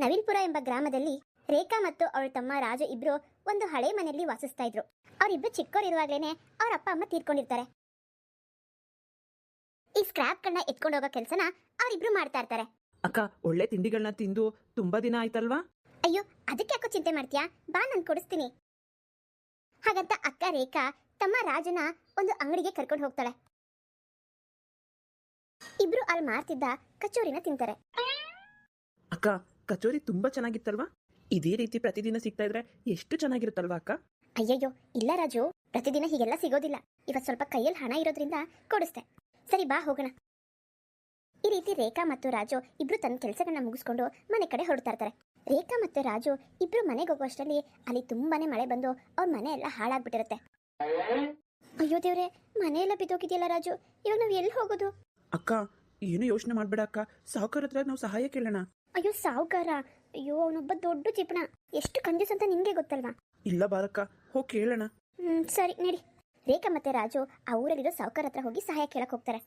ನವಿಲ್ಪುರ ಎಂಬ ಗ್ರಾಮದಲ್ಲಿ ರೇಖಾ ಮತ್ತು ಅವಳ ತಮ್ಮ ರಾಜು ಇಬ್ರು ಒಂದು ಹಳೆ ಮನೆಯಲ್ಲಿ ವಾಸಿಸ್ತಾ ಇದ್ರು. ಅವರಿಬ್ರು ಚಿಕ್ಕವರಿರುವಾಗ್ಲೇನೆ ಅವ್ರ ಅಪ್ಪ ಅಮ್ಮ ತೀರ್ಕೊಂಡಿರ್ತಾರೆ. ಈ ಸ್ಕ್ರಾಪ್ಗಳನ್ನ ಎತ್ಕೊಂಡು ಹೋಗೋ ಕೆಲಸನ ಅವರಿಬ್ರು ಮಾಡ್ತಾ ಇರ್ತಾರೆ. ಅಕ್ಕ ಒಳ್ಳೆ ತಿಂಡಿಗಳನ್ನ ತಿಂದು ತುಂಬಾ ದಿನ ಆಯ್ತಲ್ವಾ? ಅಯ್ಯೋ ಅದಕ್ಕೆ ಯಾಕೋ ಚಿಂತೆ ಮಾಡ್ತೀಯಾ? ಬಾ ನಾನು ಕೊಡಿಸ್ತೀನಿ. ಹಾಗಂತ ಅಕ್ಕ ರೇಖಾ ತಮ್ಮ ರಾಜನ ಒಂದು ಅಂಗಡಿಗೆ ಕರ್ಕೊಂಡು ಹೋಗ್ತಾಳೆ. ಇಬ್ರು ಅಲ್ಲಿ ಮಾರ್ತಿದ್ದ ಕಚೋರಿನ ತಿಂತಾರೆ. ಅಕ್ಕ ಕಚೋರಿ ತುಂಬಾ ಚೆನ್ನಾಗಿತ್ತಲ್ವಾ? ಇದೇ ರೀತಿ ಪ್ರತಿದಿನ ಸಿಗ್ತಾ ಇದ್ರೆ ಎಷ್ಟು ಚೆನ್ನಾಗಿರುತ್ತಲ್ವಾ ಅಕ್ಕ? ಅಯ್ಯಯ್ಯೋ ಇಲ್ಲ ರಾಜು. ಪ್ರತಿದಿನ ಹೀಗೆಲ್ಲ ಸಿಗೋದಿಲ್ಲ. ಇವತ್ತು ಸ್ವಲ್ಪ ಕೈಯಲ್ಲಿ ಹಣ ಇರೋದ್ರಿಂದ ಕೊಡಿಸ್ತೆ ಸರಿ ಬಾ ಹೋಗೋಣ. ಈ ರೀತಿ ರೇಖಾ ಮತ್ತು ರಾಜು ಇಬ್ರು ತನ್ನ ಕೆಲಸಗಳನ್ನ ಮುಗಿಸ್ಕೊಂಡು ಮನೆ ಕಡೆ ಹೊರಡ್ತಾ ಇರ್ತಾರೆ. ರೇಖಾ ಮತ್ತು ರಾಜು ಇಬ್ರು ಮನೆಗೆ ಹೋಗುವಷ್ಟರಲ್ಲಿ ಅಲ್ಲಿ ತುಂಬಾನೇ ಮಳೆ ಬಂದು ಅವ್ರ ಮನೆ ಎಲ್ಲ ಹಾಳಾಗ್ಬಿಟ್ಟಿರುತ್ತೆ. ಅಯ್ಯೋ ದೇವ್ರೆ ಮನೆ ಎಲ್ಲ ಬಿದ್ದೋಗಿದೆಯಲ್ಲ ರಾಜು. ಇವಾಗ ನಾವು ಎಲ್ಲಿ ಹೋಗೋದು? ಅಕ್ಕ ಏನು ಯೋಚನೆ ಮಾಡ್ಬೇಡ ಅಕ್ಕ. ಸಾವುಕಾರ ಹತ್ರ ನಾವು ಸಹಾಯ ಕೇಳೋಣ. ಅಯ್ಯೋ ಸಾವುಕಾರ. ಅಯ್ಯೋ ಅವನೊಬ್ಬ ದೊಡ್ಡ ಚಿಪ್ಪಣ ಎಷ್ಟು ಕಂಜೂಸ್ ಅಂತ ನಿಮಗೆ ಗೊತ್ತಲ್ವಾ? ಇಲ್ಲ ಬಾರಕ್ಕ ಹೋಗಿ ಕೇಳೋಣ. ಹ್ಮ್ ಸರಿ ನಡಿ. ರೇಖಾ ಮತ್ತೆ ರಾಜು ಆ ಊರಲ್ಲಿರೋ ಸಾವುಕಾರ ಹತ್ರ ಹೋಗಿ ಸಹಾಯ ಕೇಳಕ್ ಹೋಗ್ತಾರೆ.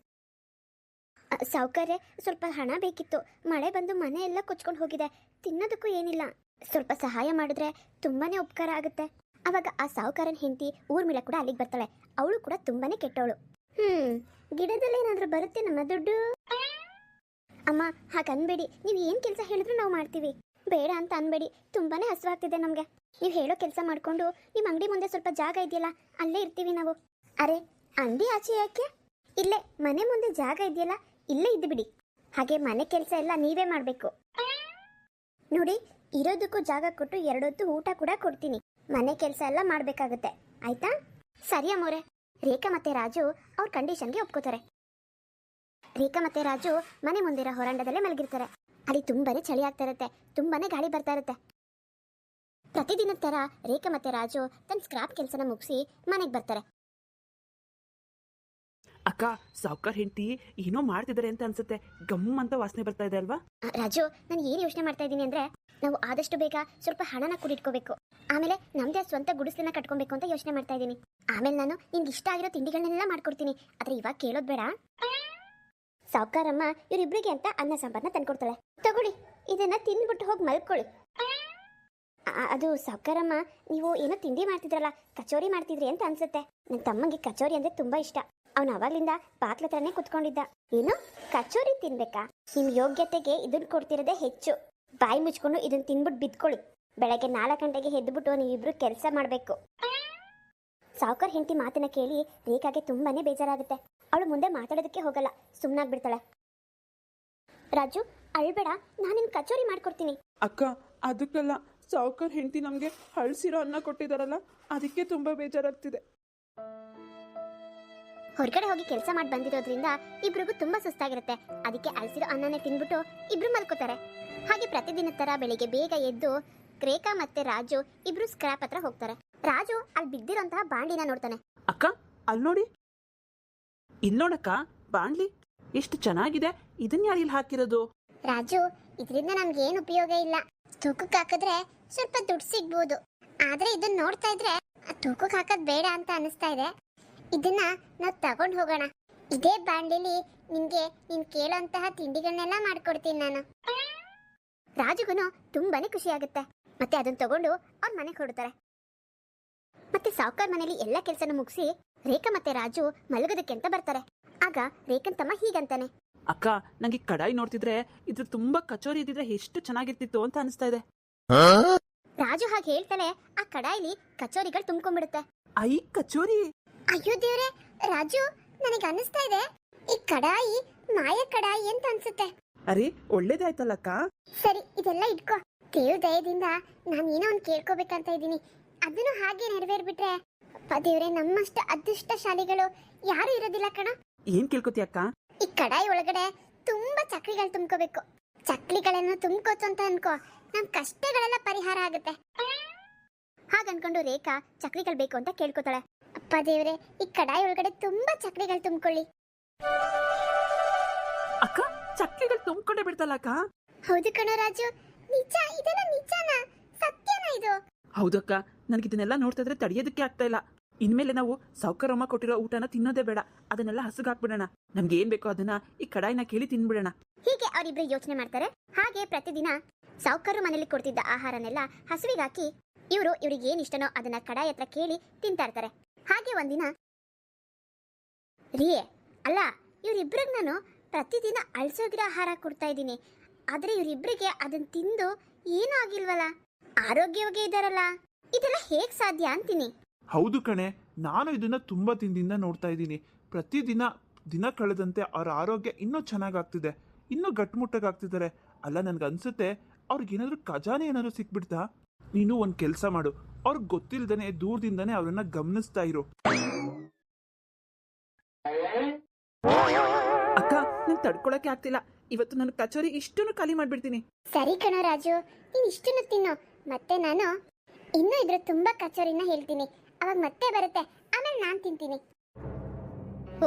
ಸಾವುಕಾರೆ ಸ್ವಲ್ಪ ಹಣ ಬೇಕಿತ್ತು. ಮಳೆ ಬಂದು ಮನೆ ಎಲ್ಲ ಕೊಚ್ಕೊಂಡು ಹೋಗಿದೆ. ತಿನ್ನೋದಕ್ಕೂ ಏನಿಲ್ಲ. ಸ್ವಲ್ಪ ಸಹಾಯ ಮಾಡಿದ್ರೆ ತುಂಬಾನೇ ಉಪಕಾರ ಆಗುತ್ತೆ. ಅವಾಗ ಆ ಸಾವುಕಾರನ ಹೆಂಡತಿ ಊರ್ಮಿಳ ಕೂಡ ಅಲ್ಲಿಗೆ ಬರ್ತಾಳೆ. ಅವಳು ಕೂಡ ತುಂಬಾನೇ ಕೆಟ್ಟವಳು. ಹ್ಮ್ ಗಿಡದಲ್ಲಿ ಏನಾದ್ರೂ ಬರುತ್ತೆ ನಮ್ಮ ದುಡ್ಡು? ಅಮ್ಮ ಹಾಗನ್ಬೇಡಿ ನೀವು ಏನು ಕೆಲಸ ಹೇಳಿದ್ರು ನಾವು ಮಾಡ್ತೀವಿ. ಬೇಡ ಅಂತ ಅನ್ಬೇಡಿ. ತುಂಬಾನೇ ಹಸುವಾಗ್ತಿದೆ ನಮಗೆ. ನೀವು ಹೇಳೋ ಕೆಲಸ ಮಾಡ್ಕೊಂಡು ನಿಮ್ಮ ಅಂಗಡಿ ಮುಂದೆ ಸ್ವಲ್ಪ ಜಾಗ ಇದೆಯಲ್ಲ, ಅಲ್ಲೇ ಇರ್ತೀವಿ ನಾವು. ಅರೆ, ಅಂಗಡಿ ಆಚೆ ಯಾಕೆ? ಇಲ್ಲೇ, ಮನೆ ಮುಂದೆ ಜಾಗ ಇದೆಯಲ್ಲ, ಇಲ್ಲೇ ಇದ್ದು ಬಿಡಿ. ಹಾಗೆ ಮನೆ ಕೆಲಸ ಎಲ್ಲ ನೀವೇ ಮಾಡಬೇಕು. ನೋಡಿ, ಇರೋದಕ್ಕೂ ಜಾಗ ಕೊಟ್ಟು ಎರಡೊತ್ತು ಊಟ ಕೂಡ ಕೊಡ್ತೀನಿ. ಮನೆ ಕೆಲಸ ಎಲ್ಲ ಮಾಡಬೇಕಾಗುತ್ತೆ. ಆಯ್ತಾ? ಸರಿ ಅಮ್ಮೋರೆ. ರೇಖಾ ಮತ್ತೆ ರಾಜು ಅವ್ರ ಕಂಡೀಷನ್ಗೆ ಒಪ್ಕೋತಾರೆ. ರೇಖಾ ಮತ್ತೆ ರಾಜು ಮನೆ ಮುಂದಿರೋ ಹೋರಾಂಡದಲ್ಲೇ ಮಲಗಿರ್ತಾರೆ. ಅಲ್ಲಿ ತುಂಬಾನೇ ಚಳಿ ಆಗ್ತಾ ಇರುತ್ತೆ. ತುಂಬಾನೇ ಗಾಳಿ ಬರ್ತಾ ಇರುತ್ತೆ. ಪ್ರತಿದಿನದ ತರ ರೇಖಾ ಮತ್ತೆ ರಾಜು ತನ್ನ ಸ್ಕ್ರಾಪ್ ಕೆಲಸನ ಮುಗಿಸಿ ಮನೆಗೆ ಬರ್ತಾರೆ. ಅಕ್ಕ ಸಾವ್ಕಾರ್ ಹೆಂಡತಿ ಏನೋ ಮಾಡ್ತಿದ್ದಾರೆ ಅಂತ ಅನ್ಸುತ್ತೆ. ಗಮ್ ಅಂತ ವಾಸನೆ ಬರ್ತಾ ಇದೆ ಅಲ್ವಾ? ಆ, ರಾಜು ನಾನು ಏನು ಯೋಚನೆ ಮಾಡ್ತಾ ಇದ್ದೀನಿ ಅಂದ್ರೆ ನಾವು ಆದಷ್ಟು ಬೇಗ ಸ್ವಲ್ಪ ಹಣನ ಕೂಡಿಟ್ಕೋಬೇಕು. ಆಮೇಲೆ ನಮ್ದೇ ಸ್ವಂತ ಗುಡಿಸಲನ್ನ ಕಟ್ಕೊಬೇಕು ಅಂತ ಯೋಚನೆ ಮಾಡ್ತಾ ಇದ್ದೀನಿ. ಆಮೇಲೆ ನಾನು ನಿನ್ಗೆ ಇಷ್ಟ ಆಗಿರೋ ತಿಂಡಿಗಳನ್ನೆಲ್ಲ ಮಾಡ್ಕೊಡ್ತೀನಿ. ಆದ್ರೆ ಇವಾಗ ಕೇಳೋದ್ ಬೇಡ. ಸಾವುಕಾರಮ್ಮ ಇವರಿಬ್ಬರಿಗೆ ಅಂತ ಅನ್ನ ಸಾಂಬಾರ್ನ ತಂದ್ಕೊಡ್ತಾಳೆ. ತಗೊಳ್ಳಿ, ಇದನ್ನ ತಿಂದ್ಬಿಟ್ಟು ಹೋಗಿ ಮಲ್ಕೊಳ್ಳಿ ಅದು ಸಾವುಕಾರಮ್ಮ, ನೀವು ಏನೋ ತಿಂಡಿ ಮಾಡ್ತಿದ್ರಲ್ಲ, ಕಚೋರಿ ಮಾಡ್ತಿದ್ರಿ ಅಂತ ಅನ್ಸುತ್ತೆ. ನನ್ನ ತಮ್ಮಂಗೆ ಕಚೋರಿ ಅಂದ್ರೆ ತುಂಬಾ ಇಷ್ಟ. ಅವನು ಅವಾಗ್ಲಿಂದ ಬಾಕ್ಲ ಹತ್ರನೇ ಕುತ್ಕೊಂಡಿದ್ದ. ಏನು ಕಚೋರಿ ತಿನ್ಬೇಕಾ? ನಿಮ್ ಯೋಗ್ಯತೆಗೆ ಇದನ್ನ ಕೊಡ್ತಿರೋದೇ ಹೆಚ್ಚು. ಬಾಯಿ ಮುಚ್ಕೊಂಡು ಇದನ್ನ ತಿನ್ಬಿಟ್ಟು ಬಿದ್ಕೊಳ್ಳಿ ಬೆಳಗ್ಗೆ ನಾಲ್ಕು ಗಂಟೆಗೆ ಎದ್ಬಿಟ್ಟು ನೀವಿಬ್ರು ಕೆಲಸ ಮಾಡಬೇಕು. ಸಾವುಕಾರ್ ಹೆಂಡತಿ ಮಾತನ್ನ ಕೇಳಿ ರೇಖಾಗೆ ತುಂಬಾನೇ ಬೇಜಾರಾಗುತ್ತೆ. ಅವಳು ಮುಂದೆ ಮಾತಾಡೋದಕ್ಕೆ ಹೋಗಲ್ಲ. ಸುಮ್ಮನಾಗ್ಬಿಡ್ತಾಳೆ ರಾಜು ಅಳ್ಬೇಡ. ನಾನು ನಿನ್ ಕಚೋರಿ ಮಾಡ್ಕೊಡ್ತೀನಿ. ಅಕ್ಕ ಅದಕ್ಕಲ್ಲ ಸಾವುಕರ್ ಹೆಂಡತಿ ನಮಗೆ ಹಳ್ಸಿರೋ ಅನ್ನ ಕೊಟ್ಟಿದಾರಲ್ಲ ಅದಕ್ಕೆ ತುಂಬಾ ಬೇಜಾರಾಗ್ತಿದೆ. ಹೊರಗಡೆ ಹೋಗಿ ಕೆಲಸ ಮಾಡಿ ಬಂದಿರೋದ್ರಿಂದ ಇಬ್ರಿಗೂ ತುಂಬಾ ಸುಸ್ತಾಗಿರುತ್ತೆ. ಅದಕ್ಕೆ ಅಲ್ಸಿರೋ ಅನ್ನನೇ ತಿನ್ಬಿಟ್ಟು ಇಬ್ರು ಮಲ್ಕೋತಾರೆ. ಹಾಗೆ ಪ್ರತಿದಿನ ತರ ಬೆಳಿಗ್ಗೆ ಬೇಗ ಎದ್ದು ರೇಖಾ ಮತ್ತೆ ರಾಜು ಇಬ್ರು ಸ್ಕ್ರಾಪ್ ಹತ್ರ ಹೋಗ್ತಾರೆ. ರಾಜು ಅಲ್ಲಿ ಬಿದ್ದಿರೋಂತಹ ಬಾಂಡಿನ ನೋಡ್ತಾನೆ. ಅಕ್ಕ ಅಲ್ಲಿ ನೋಡಿ. ಇಲ್ಲಿ ನೋಡಕ್ಕ, ಬಾಣ್ಲಿ, ಎಷ್ಟು ಚೆನ್ನಾಗಿದೆ. ಇದನ್ನ ಯಾರು ಇಲ್ಲಿ ಹಾಕಿರೋದು? ರಾಜು, ಇದರಿಂದ ನಮ್ಗೆ ಏನು ಉಪಯೋಗ ಇಲ್ಲ. ತೂಕಕ್ಕೆ ಹಾಕಿದ್ರೆ ಸ್ವಲ್ಪ ದುಡ್ಡು ಸಿಗ್ಬೋದು. ಆದ್ರೆ ಇದನ್ನ ನೋಡ್ತಾ ಇದ್ರೆ ತೂಕಕ್ಕೆ ಹಾಕೋದ್ ಬೇಡ ಅಂತ ಅನಿಸ್ತಾ ಇದೆ. ಇದನ್ನ ನಾವು ತಗೊಂಡ್ ಹೋಗೋಣ. ಇದೇ ಬಾಂಡ್ಲಿಲಿ ನಿಮ್ಗೆ ನೀನ್ ಕೇಳೋಂತಹ ತಿಂಡಿಗಳನ್ನೆಲ್ಲ ಮಾಡ್ಕೊಡ್ತೀನಿ ನಾನು. ರಾಜುಗುನು ತುಂಬಾನೇ ಖುಷಿ ಆಗುತ್ತೆ. ಮತ್ತೆ ಅದನ್ನ ತಗೊಂಡು ಅವ್ರ ಮನೆಗೆ ಹೊರಡ್ತಾರೆ. ಮತ್ತೆ ಸಾವುಕಾರ್ ಮನೇಲಿ ಎಲ್ಲ ಕೆಲಸನ ಮುಗಿಸಿ ರೇಖಾ ಮತ್ತೆ ರಾಜು ಮಲಗೋದಕ್ಕೆ ಅಂತ ಬರ್ತಾರೆ. ಆಗ ರೇಖನ್ ತಮ್ಮ ಹೀಗಂತಾನೆ. ಅಕ್ಕ ನಂಗೆ ಈ ಕಡಾಯಿ ನೋಡ್ತಿದ್ರೆ ಇದ್ರ ತುಂಬಾ ಕಚೋರಿ ಇದ್ದಿದ್ರೆ ಎಷ್ಟು ಚೆನ್ನಾಗಿರ್ತಿತ್ತು ಅಂತ ಅನಿಸ್ತಾ ಇದೆ. ರಾಜು ಹಾಗೆ ಹೇಳ್ತಾನೆ ಆ ಕಡಾಯಿಲಿ ಕಚೋರಿಗಳು ತುಂಬ್ಕೊಂಡ್ಬಿಡುತ್ತೆ. ಐ ಕಚೋರಿ? ಅಯ್ಯೋ ದೇವ್ರೆ ರಾಜು ನನಗೆ ಅನಿಸ್ತಾ ಇದೆ ಈ ಕಡಾಯಿ ಮಾಯ ಕಡಾಯಿ ಅಂತ ಅನ್ಸುತ್ತೆ. ಅರೆ ಒಳ್ಳೇದಾಯ್ತಲ್ಲ ಅಕ್ಕ? ಸರಿ ಇದೆಲ್ಲ ಇಟ್ಕೋ. ದೇವ್ರ ದಯದಿಂದ ನಾನು ಏನೋ ಒಂದು ಕೇಳ್ಕೊಬೇಕಂತ ಇದ್ದೀನಿ. ಅದನ್ನು ಹಾಗೆ ನೆರವೇರ್ಬಿಟ್ರೆ ಅಪ್ಪ ದೇವ್ರೆ ನಮ್ಮಷ್ಟು ಅದೃಷ್ಟಶಾಲಿಗಳು ಯಾರು ಇರೋದಿಲ್ಲ ಕಣ. ಏನ್ ಕೇಳ್ಕೊತಿ ಅಕ್ಕ? ಈ ಕಡಾಯಿ ಒಳಗಡೆ ತುಂಬಾ ಚಕ್ಲಿಗಳು ತುಂಬ್ಕೋಬೇಕು. ಚಕ್ಲಿಗಳನ್ನು ತುಂಬ್ಕೋತು ಅಂತ ಅನ್ಕೋ ನಮ್ ಕಷ್ಟಗಳೆಲ್ಲ ಪರಿಹಾರ ಆಗುತ್ತೆ. ಹಾಗನ್ಕೊಂಡು ರೇಖಾ ಚಕ್ಲಿಗಳು ಬೇಕು ಅಂತ ಕೇಳ್ಕೊತಾಳೆ. ಅಪ್ಪ ದೇವ್ರೆ ಈ ಕಡಾಯಿ ಒಳಗಡೆ ತುಂಬಾ ಚಕ್ಲಿಗಳು ತುಂಬ್ಕೊಳ್ಳಿ. ಅಕ್ಕ ಚಕ್ಲಿಗಳು ತುಂಬ್ಕೊಂಡೇ ಬಿಡ್ತಲ್ಲ ಅಕ್ಕ? ಹೌದು ಕಣೋ ರಾಜು ನಿಜ ಇದೆಲ್ಲ ನಿಜನಾ? ಸತ್ಯನಾ ಇದು? ಹೌದಕ್ಕ ನನಗೆ ಇದನ್ನೆಲ್ಲ ನೋಡ್ತಾ ಇದ್ರೆ ತಡೆಯೋದಕ್ಕೆ ಆಗ್ತಾ ಇಲ್ಲ. ಇನ್ಮೇಲೆ ನಾವು ಸೌಕರ್ಯಮ್ಮ ಕೊಟ್ಟಿರೋ ಊಟನ ತಿನ್ನೋದೇ ಬೇಡ. ಅದನ್ನೆಲ್ಲ ಹಸುಗಾಕ್ಬಿಡೋಣ. ನಮ್ಗೆ ಏನ್ ಬೇಕೋ ಅದನ್ನ ಈ ಕಡಾಯಿನ ಕೇಳಿ ತಿನ್ಬಿಡೋಣ. ಹೀಗೆ ಅವರಿಬ್ರು ಯೋಚನೆ ಮಾಡ್ತಾರೆ. ಹಾಗೆ ಪ್ರತಿದಿನ ಸೌಕರ್ಯ ಮನೇಲಿ ಕೊಡ್ತಿದ್ದ ಆಹಾರನೆಲ್ಲ ಹಸುವಿಗಾಕಿ ಇವರು ಇವ್ರಿಗೆ ಏನ್ ಇಷ್ಟನೋ ಅದನ್ನ ಕಡಾಯಿ ಹತ್ರ ಕೇಳಿ ತಿಂತಾ ಇರ್ತಾರೆ. ಹಾಗೆ ಒಂದಿನ ರಿಯೇ, ಅಲ್ಲ ಇವರಿಬ್ರಿಗೆ ನಾನು ಪ್ರತಿದಿನ ಅಳ್ಸೋಗಿರೋ ಆಹಾರ ಕೊಡ್ತಾ ಇದ್ದೀನಿ. ಆದ್ರೆ ಇವರಿಬ್ರಿಗೆ ಅದನ್ನ ತಿಂದು ಏನೂ ಆಗಿಲ್ವಲ್ಲ ಆರೋಗ್ಯವಾಗಿ ಇದಾರಲ್ಲ ಇದೆಲ್ಲ ಹೇಗ್ ಸಾಧ್ಯ ಅಂತೀನಿ? ಹೌದು ಕಣೆ ನಾನು ಇದನ್ನ ತುಂಬಾ ದಿನದಿಂದ ನೋಡ್ತಾ ಇದ್ದೀನಿ. ಪ್ರತಿದಿನ ದಿನ ಕಳೆದಂತೆ ಅವ್ರ ಆರೋಗ್ಯ ಇನ್ನೂ ಚೆನ್ನಾಗಾಗ್ತಿದೆ. ಇನ್ನೂ ಗಟ್ಮುಟ್ಟಾಗ್ತಿದ್ದಾರೆ ಅಲ್ಲ ನನ್ಗೆ ಅನ್ಸುತ್ತೆ ಅವ್ರಿಗೇನಾದ್ರೂ ಖಜಾನೆ ಏನಾದ್ರು ಸಿಕ್ಬಿಡ್ತಾ? ನೀನು ಒಂದು ಕೆಲಸ ಮಾಡು. ಅವ್ರಿಗೆ ಗೊತ್ತಿಲ್ದೇನೆ ದೂರದಿಂದನೇ ಅವ್ರನ್ನ ಗಮನಿಸ್ತಾ ಇರು. ಅಕ್ಕ ನಂಗೆ ತಡ್ಕೊಳಕ್ಕೆ ಆಗ್ತಿಲ್ಲ. ಇವತ್ತು ನನ್ನ ಕಚೋರಿ ಇಷ್ಟನ್ನು ಖಾಲಿ ಮಾಡ್ಬಿಡ್ತೀನಿ. ಸರಿ ಕಣ ರಾಜು ನೀನ್ ಇಷ್ಟನ್ನು ತಿನ್ನು. ಮತ್ತೆ ನಾನು ಇನ್ನೂ ಇದ್ರ ತುಂಬಾ ಕಚೋರಿನ ಹೇಳ್ತೀನಿ. ಅವಾಗ ಮತ್ತೆ ಬರುತ್ತೆ. ಆಮೇಲೆ ನಾನ್ ತಿಂತೀನಿ.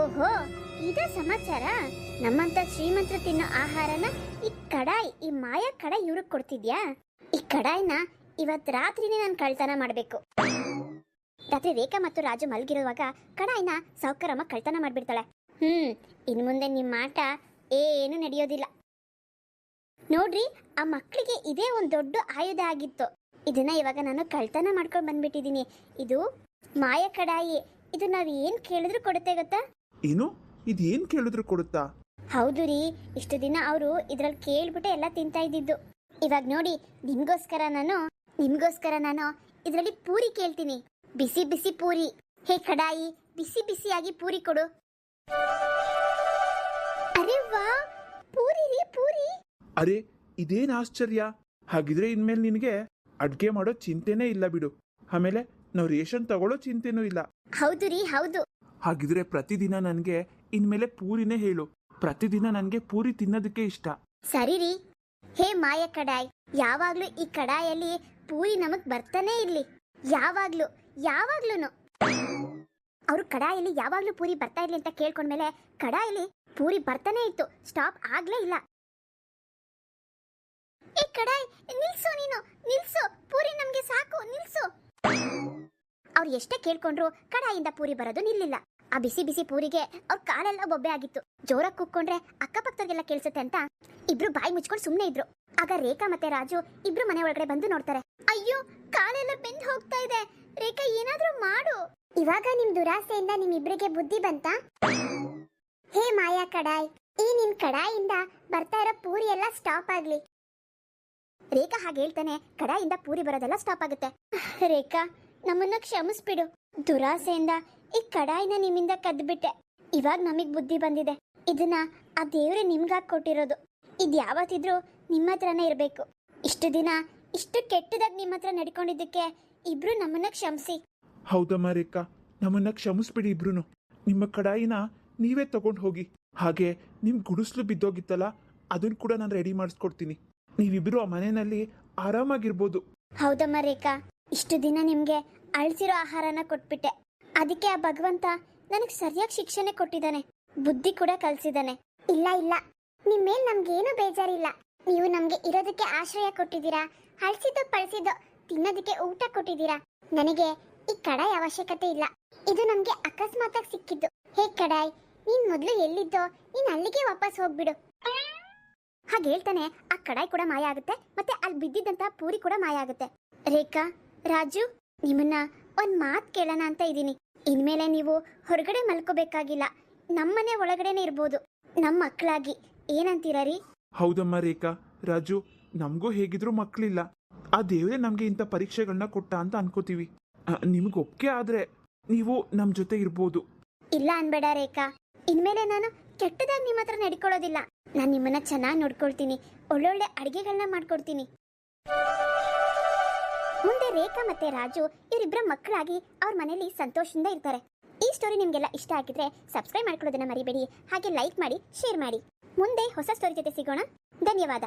ಓಹೋ, ಇದು ಸಮಾಚಾರ? ನಮ್ಮಂತ ಶ್ರೀಮಂತರು ತಿನ್ನೋ ಆಹಾರನ ಈ ಕಡಾಯಿ, ಈ ಮಾಯಾ ಕಡಾಯಿ ಇವ್ರಿಗೆ ಕೊಡ್ತಿದ್ಯಾ? ಈ ಕಡಾಯಿನ ಇವತ್ ರಾತ್ರಿನೇ ನಾನು ಕಳ್ತನ ಮಾಡಬೇಕು. ರಾತ್ರಿ ರೇಖಾ ಮತ್ತು ರಾಜು ಮಲಗಿರುವಾಗ ಕಡಾಯಿನ ಸೌಕರಮ್ಮ ಕಳ್ತನ ಮಾಡ್ಬಿಡ್ತಾಳೆ. ಹ್ಮ್, ಇನ್ ಮುಂದೆ ನಿಮ್ಮ ಆಟ ಏನು ನಡೆಯೋದಿಲ್ಲ. ನೋಡ್ರಿ, ಆ ಮಕ್ಕಳಿಗೆ ಇದೇ ಒಂದು ದೊಡ್ಡ ಆಯುಧ ಆಗಿತ್ತು. ಇದನ್ನ ಇವಾಗ ನಾನು ಕಳ್ತನ ಮಾಡ್ಕೊಂಡು ಬಂದ್ಬಿಟ್ಟಿದೀನಿ. ಇದು ಮಾಯ ಕಡಾಯಿ. ಇದು ನಾವ್ ಏನ್ ಕೇಳಿದ್ರು ಕೊಡುತ್ತೆ ಗೊತ್ತಾ? ಏನು? ಇದೇನ್ ಕೇಳಿದ್ರು ಕೊಡುತ್ತಾ? ಹೌದು ರೀ. ಇಷ್ಟು ದಿನ ಅವರು ಇದ್ರಲ್ಲಿ ಕೇಳ್ಬಿಟ್ಟೆ ಎಲ್ಲ ತಿಂತಾ ಇದ್ದಿದ್ದು. ಇವಾಗ ನೋಡಿ ನಿಮ್ಗೋಸ್ಕರ ನಾನು ನಿಮ್ಗೋಸ್ಕರ ನಾನು ಇದರಲ್ಲಿ ಪೂರಿ ಕೇಳ್ತೀನಿ. ಬಿಸಿ ಬಿಸಿ ಪೂರಿ. ಹೇ ಕಡಾಯಿ ಬಿಸಿ ಬಿಸಿಯಾಗಿ ಪೂರಿ ಕೊಡು. ಅರೆ ವಾ! ಪೂರಿ ರೀ ಪೂರಿ. ಅರೆ ಇದೇನ್ ಆಶ್ಚರ್ಯ? ಹಾಗಿದ್ರೆ ಇನ್ಮೇಲೆ ನಿನಗೆ ಅಡ್ಗೆ ಮಾಡೋ ಚಿಂತೆನೇ ಇಲ್ಲ ಬಿಡು. ಆಮೇಲೆ ನಾವು ರೇಷನ್ ತಗೊಳ್ಳೋ ಚಿಂತೆನೂ ಇಲ್ಲ. ಹೌದು ರೀ ಹೌದು. ಹಾಗಿದ್ರೆ ಪ್ರತಿದಿನ ನನಗೆ ಇನ್ಮೇಲೆ ಪೂರಿನೇ ಹೇಳು. ಪ್ರತಿದಿನ ನನಗೆ ಪೂರಿ ತಿನ್ನೋದಕ್ಕೆ ಇಷ್ಟ. ಸರಿ ರೀ. ಹೇ ಮಾಯ ಕಡಾಯ್ ಯಾವಾಗ್ಲೂ ಈ ಕಡಾಯಲ್ಲಿ ಪೂರಿ ನಮಗ್ ಬರ್ತಾನೆ ಇರ್ಲಿ. ಯಾವಾಗ್ಲೂ ಯಾವಾಗ್ಲೂನು. ಅವ್ರು ಕಡಾಯಲ್ಲಿ ಯಾವಾಗ್ಲೂ ಪೂರಿ ಬರ್ತಾ ಇರ್ಲಿ ಅಂತ ಕೇಳ್ಕೊಂಡ್ಮೇಲೆ ಕಡಾಯಲ್ಲಿ ಪೂರಿ ಬರ್ತಾನೆ ಇತ್ತು. ಸ್ಟಾಪ್ ಆಗ್ಲೇ ಇಲ್ಲ. ಏ ಕಡಾಯ್, ನಿಲ್ಸು ನೀನು, ನಿಲ್ಸು. ಪೂರಿ ನಮ್ಗೆ ಸಾಕು, ನಿಲ್ಸು. ಅವ್ರು ಎಷ್ಟೇ ಕೇಳ್ಕೊಂಡ್ರು ಕಡಾಯಿಂದ ಪೂರಿ ಬರೋದು ನಿಲ್ಲಿಲ್ಲ. ಆ ಬಿಸಿ ಬಿಸಿ ಪೂರಿಗೆ ಅವ್ರ ಕಾಲೆಲ್ಲ ಬೊಬ್ಬೆ ಆಗಿತ್ತು. ಜೋರಾಗಿ ಕುಕ್ಕೊಂಡ್ರೆ ಅಕ್ಕಪಕ್ಕದವ್ರಿಗೆಲ್ಲ ಕೇಳಿಸುತ್ತೆ ಅಂತ ಇಬ್ರು ಬಾಯಿ ಮುಚ್ಕೊಂಡು ಸುಮ್ಮನೆ ಇದ್ರು. ಆಗ ರೇಖಾ ಮತ್ತೆ ರಾಜು ಇಬ್ರು ಮನೆ ಒಳಗಡೆ ಬಂದು ನೋಡ್ತಾರೆ. ಅಯ್ಯೋ, ಕಾಲೆಲ್ಲ ಬೆಂದ್ ಹೋಗ್ತಾ ಇದೆ. ರೇಖಾ, ಏನಾದ್ರೂ ಮಾಡು. ಇವಾಗ ನಿಮ್ ದುರಾಸೆಯಿಂದ ನಿಮ್ಮಿಬ್ರಿಗೆ ಬುದ್ಧಿ ಬಂತಾ? ಹೇ ಮಾಯಾ ಕಡಾಯ್, ಈ ನಿನ್ ಕಡಾಯಿಂದ ಬರ್ತಾ ಇರೋ ಪೂರಿ ಎಲ್ಲ ಸ್ಟಾಪ್ ಆಗ್ಲಿ. ರೇಖಾ ಹಾಗೆ ಹೇಳ್ತಾನೆ, ಕಡಾಯಿಂದ ಪೂರಿ ಬರೋದೆಲ್ಲ ಸ್ಟಾಪ್ ಆಗುತ್ತೆ. ರೇಖಾ, ನಮ್ಮನ್ನ ಕ್ಷಮಿಸ್ಬಿಡು. ದುರಾಸೆಯಿಂದ ಈ ಕಡಾಯಿನ ನಿಮ್ಮಿಂದ ಕದ್ಬಿಟ್ಟೆ. ಇವಾಗ ನಮಗ್ ಬುದ್ಧಿ ಬಂದಿದೆ. ಇದನ್ನ ಆ ದೇವ್ರೆ ನಿಮ್ಗಾಗ್ ಕೊಟ್ಟಿರೋದು. ಇದ್ ಯಾವತ್ತಿದ್ರೂ ನಿಮ್ಮ ಹತ್ರನೇ ಇರಬೇಕು. ಇಷ್ಟು ದಿನ ಇಷ್ಟು ಕೆಟ್ಟದಾಗಿ ನಿಮ್ಮ ಹತ್ರ ನಡ್ಕೊಂಡಿದ್ದಕ್ಕೆ ಇಬ್ರು ನಮ್ಮನ್ನ ಕ್ಷಮಿಸಿ. ಹೌದಮ್ಮ ರೇಖಾ, ನಮ್ಮನ್ನ ಕ್ಷಮಿಸ್ಬಿಡಿ ಇಬ್ರು ನಿಮ್ಮ ಕಡಾಯಿನ ನೀವೇ ತಗೊಂಡು ಹೋಗಿ. ಹಾಗೆ ನಿಮ್ ಗುಡಿಸ್ಲು ಬಿದ್ದೋಗಿತ್ತಲ್ಲ ಅದನ್ನ ಕೂಡ ನಾನು ರೆಡಿ ಮಾಡಿಸ್ಕೊಡ್ತೀನಿ. ನೀವಿಬ್ರು ಆ ಮನೆಯಲ್ಲಿ ಆರಾಮಾಗಿರ್ಬೋದು. ಹೌದಮ್ಮ ರೇಖಾ, ಇಷ್ಟು ದಿನ ನಿಮ್ಗೆ ಅಳ್ಸಿರೋ ಆಹಾರನ ಕೊಟ್ಬಿಟ್ಟೆ. ಅದಕ್ಕೆ ಆ ಭಗವಂತ ನನಗೆ ಸರಿಯಾಗಿ ಶಿಕ್ಷಣೆ ಕೊಟ್ಟಿದ್ದಾನೆ. ಬುದ್ಧಿ ಕೂಡ ಕಲ್ಸಿದ್ದಾನೆ. ಇಲ್ಲ ಇಲ್ಲ. ನಿಮ್ಮೇಲ್ ನಮ್ಗೇನು ಬೇಜಾರಿಲ್ಲ. ನೀವು ನಮ್ಗೆ ಇರೋದಕ್ಕೆ ಆಶ್ರಯ ಕೊಟ್ಟಿದ್ದೀರಾ ಹಳ್ಸಿದ್ದು ಪಳ್ಸಿದ್ದು ತಿನ್ನೋದಕ್ಕೆ ಊಟ ಕೊಟ್ಟಿದ್ದೀರಾ, ನನಗೆ ಈ ಕಡಾಯ್ ಅವಶ್ಯಕತೆ ಇಲ್ಲ. ಇದು ನಮ್ಗೆ ಅಕಸ್ಮಾತಾಗಿ ಸಿಕ್ಕಿದ್ದು. ಹೇ ಕಡಾಯ್, ನೀನ್ ಮೊದ್ಲು ಎಲ್ಲಿದ್ದೋ ನೀನ್ ಅಲ್ಲಿಗೆ ವಾಪಸ್ ಹೋಗ್ಬಿಡು. ಹಾಗೆ ಹೇಳ್ತಾನೆ ಆ ಕಡಾಯಿ ಕೂಡ ಮಾಯ ಆಗುತ್ತೆ ಮತ್ತೆ ಅಲ್ಲಿ ಬಿದ್ದಿದ್ದಂತ ಪೂರಿ ಕೂಡ ಮಾಯ ಆಗುತ್ತೆ. ರೇಖಾ ರಾಜು ನಿಮ್ಮನ್ನ ಒಂದ್ ಮಾತ್ ಕೇಳೋಣ ಅಂತ ಇದ್ದೀನಿ. ಇನ್ಮೇಲೆ ನೀವು ಹೊರಗಡೆ ಮಲ್ಕೋಬೇಕಾಗಿಲ್ಲ ನಮ್ಮನೆ ಒಳಗಡೆನೆ ಇರ್ಬೋದು ನಮ್ಮ ಮಕ್ಕಳಾಗಿ ಏನಂತೀರ ರೀ? ಹೌದಮ್ಮ ರೇಖಾ ರಾಜು ನಮಗೂ ಹೇಗಿದ್ರು ಮಕ್ಕಳಿಲ್ಲ ಆ ದೇವರೇ ನಮಗೆ ಇಂಥ ಪರೀಕ್ಷೆಗಳನ್ನ ಕೊಟ್ಟ ಅಂತ ಅನ್ಕೋತೀವಿ. ನಿಮ್ಗೆ ಒಪ್ಪಿಗೆ ಆದ್ರೆ ನೀವು ನಮ್ಮ ಜೊತೆ ಇರ್ಬೋದು. ಇಲ್ಲ ಅನ್ಬೇಡ ರೇಖಾ. ಇನ್ಮೇಲೆ ನಾನು ಕೆಟ್ಟದಾಗಿ ನಿಮ್ಮ ಹತ್ರ ನಡ್ಕೊಳ್ಳೋದಿಲ್ಲ. ನಾನು ನಿಮ್ಮನ್ನ ಚೆನ್ನಾಗಿ ನೋಡ್ಕೊಳ್ತೀನಿ. ಒಳ್ಳೊಳ್ಳೆ ಅಡುಗೆಗಳನ್ನ ಮಾಡ್ಕೊಡ್ತೀನಿ. ಮುಂದೆ ರೇಖಾ ಮತ್ತೆ ರಾಜು ಇವರಿಬ್ಬರ ಮಕ್ಕಳಾಗಿ ಅವ್ರ ಮನೆಯಲ್ಲಿ ಸಂತೋಷದಿಂದ ಇರ್ತಾರೆ. ಈ ಸ್ಟೋರಿ ನಿಮಗೆಲ್ಲ ಇಷ್ಟ ಆಗಿದ್ರೆ ಸಬ್ಸ್ಕ್ರೈಬ್ ಮಾಡ್ಕೊಳ್ಳೋದನ್ನ ಮರಿಬೇಡಿ. ಹಾಗೆ ಲೈಕ್ ಮಾಡಿ ಶೇರ್ ಮಾಡಿ. ಮುಂದೆ ಹೊಸ ಸ್ಟೋರಿ ಜೊತೆ ಸಿಗೋಣ. ಧನ್ಯವಾದ.